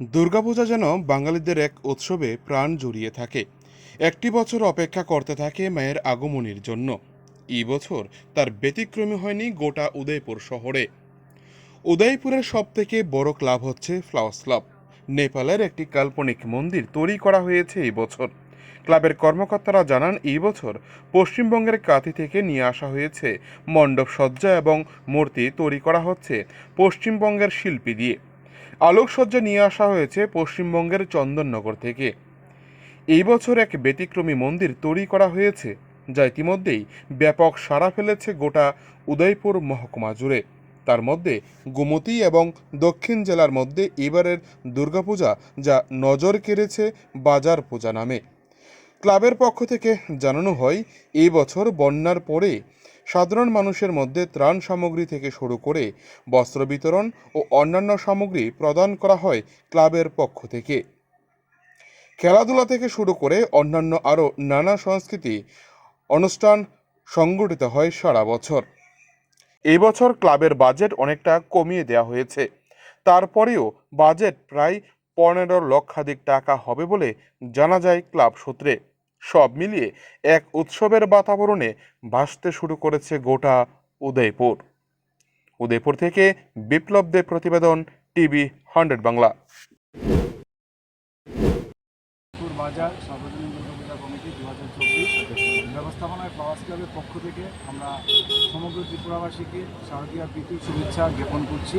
দুর্গাপূজা যেন বাঙালিদের এক উৎসবে প্রাণ জড়িয়ে থাকে। একটি বছর অপেক্ষা করতে থাকে মায়ের আগমনের জন্য। এই বছর তার ব্যতিক্রমী হয়নি গোটা উদয়পুর শহরে। উদয়পুরের সবথেকে বড় ক্লাব হচ্ছে ফ্লাওয়ার্স ক্লাব। নেপালের একটি কাল্পনিক মন্দির তৈরি করা হয়েছে এই বছর। ক্লাবের কর্মকর্তারা জানান, এই বছর পশ্চিমবঙ্গের কাঁথি থেকে নিয়ে আসা হয়েছে মণ্ডপ সজ্জা এবং মূর্তি তৈরি করা হচ্ছে পশ্চিমবঙ্গের শিল্পী দিয়ে। আলোকসজ্জা নিয়ে আসা হয়েছে পশ্চিমবঙ্গের চন্দননগর থেকে। এই বছর এক ব্যতিক্রমী মন্দির তৈরি করা হয়েছে, যা ইতিমধ্যেই ব্যাপক সাড়া ফেলেছে গোটা উদয়পুর মহকুমা জুড়ে। তার মধ্যে গোমতী এবং দক্ষিণ জেলার মধ্যে এবারের দুর্গাপূজা, যা নজর কেড়েছে বাজার পূজা নামে। ক্লাবের পক্ষ থেকে জানানো হয়, এই বছর বন্যার পরে সাধারণ মানুষের মধ্যে ত্রাণ সামগ্রী থেকে শুরু করে বস্ত্র বিতরণ ও অন্যান্য সামগ্রী প্রদান করা হয় ক্লাবের পক্ষ থেকে। খেলাধুলা থেকে শুরু করে অন্যান্য আরও নানা সংস্কৃতি অনুষ্ঠান সংগঠিত হয় সারা বছর। এই বছর ক্লাবের বাজেট অনেকটা কমিয়ে দেওয়া হয়েছে। তারপরেও বাজেট প্রায় পনেরো লক্ষাধিক টাকা হবে বলে জানা যায় ক্লাব সূত্রে। সব মিলিয়ে এক উৎসবের বাতাবরণে ভাসতে শুরু করেছে গোটা উদয়পুর। উদয়পুর থেকে বিপ্লব দেব প্রতিবেদন টিভি হান্ড্রেড বাংলা। বাজার দুর্গাপূজা কমিটি দু হাজার চব্বিশ ব্যবস্থাপনায় ফ্লাওয়ার্স ক্লাবের পক্ষ থেকে আমরা সমগ্র ত্রিপুরাবাসীকে শারদীয় প্রীতি শুভেচ্ছা জ্ঞাপন করছি।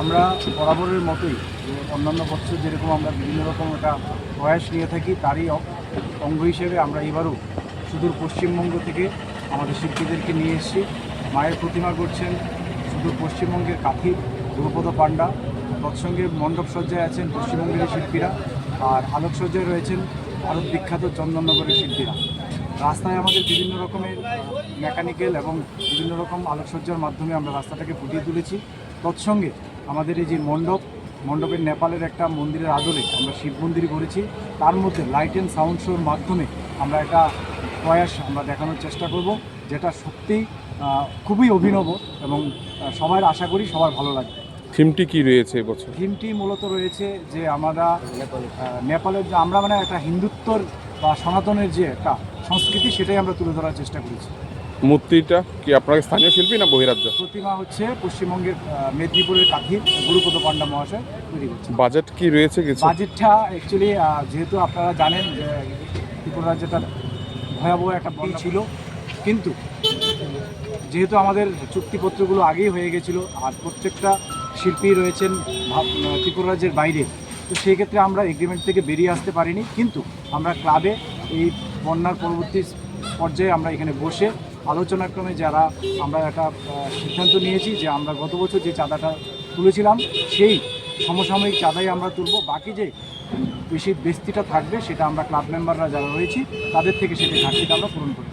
আমরা বরাবরের মতোই যে অন্যান্য বছর যেরকম আমরা বিভিন্ন রকম একটা প্রয়াস নিয়ে থাকি, তারই অঙ্গ হিসেবে আমরা এবারও সুদূর পশ্চিমবঙ্গ থেকে আমাদের শিল্পীদেরকে নিয়ে এসেছি। মায়ের প্রতিমা করছেন সুদূর পশ্চিমবঙ্গের কাথির গুরুপদ পাণ্ডা। তৎসঙ্গে মণ্ডপ সজ্জায় আছেন পশ্চিমবঙ্গের শিল্পীরা আর আলোকসজ্জায় রয়েছেন ভারত বিখ্যাত চন্দননগরের শিল্পীরা। রাস্তায় আমাদের বিভিন্ন রকমের মেকানিক্যাল এবং বিভিন্ন রকম আলোকসজ্জার মাধ্যমে আমরা রাস্তাটাকে ফুটিয়ে তুলেছি। তৎসঙ্গে আমাদের এই যে মণ্ডপ মণ্ডপের নেপালের একটা মন্দিরের আদলে আমরা শিব মন্দির করেছি। তার মধ্যে লাইট অ্যান্ড সাউন্ড শোর মাধ্যমে আমরা একটা প্রয়াস আমরা দেখানোর চেষ্টা করব যেটা সত্যিই আহ, খুবই অভিনব এবং সবার আশা করি সবার ভালো লাগবে। থিমটি কি রয়েছে এবছর থিমটি মূলত রয়েছে যে আমরা নেপালের যে আমরা মানে একটা হিন্দুত্বর বা সনাতনের যে একটা সংস্কৃতি সেটাই আমরা তুলে ধরার চেষ্টা করেছি। মূর্তিটা কি আপনার স্থানীয় শিল্পী না বহিরাজ্য? প্রতিমা হচ্ছে পশ্চিমবঙ্গের মেদিনীপুরের কাঠির গুরুপদ পাণ্ডা মহাশয় তৈরি করছে। বাজেট কি রয়েছে কিছু? বাজেটটা অ্যাকচুয়ালি যেহেতু আপনারা জানেন যে ত্রিপুরা রাজ্যটা ভয়াবহ একটা বন্যা ছিল কিন্তু যেহেতু আমাদের চুক্তিপত্রগুলো আগেই হয়ে গেছিল আর প্রত্যেকটা শিল্পী রয়েছেন ত্রিপুরা রাজ্যের বাইরে তো সেই ক্ষেত্রে আমরা এগ্রিমেন্ট থেকে বেরিয়ে আসতে পারিনি কিন্তু আমরা ক্লাবে এই বন্যার পরবর্তী পর্যায়ে আমরা এখানে বসে আলোচনাক্রমে যারা আমরা একটা সিদ্ধান্ত নিয়েছি যে আমরা গত বছর যে চাঁদাটা তুলেছিলাম, সেই সমসাময়িক চাঁদাই আমরা তুলব। বাকি যে বেশি বেস্তিটা থাকবে, সেটা আমরা ক্লাব মেম্বাররা যারা রয়েছি, তাদের থেকে সেটি ঘাটতিটা আমরা পূরণ করব।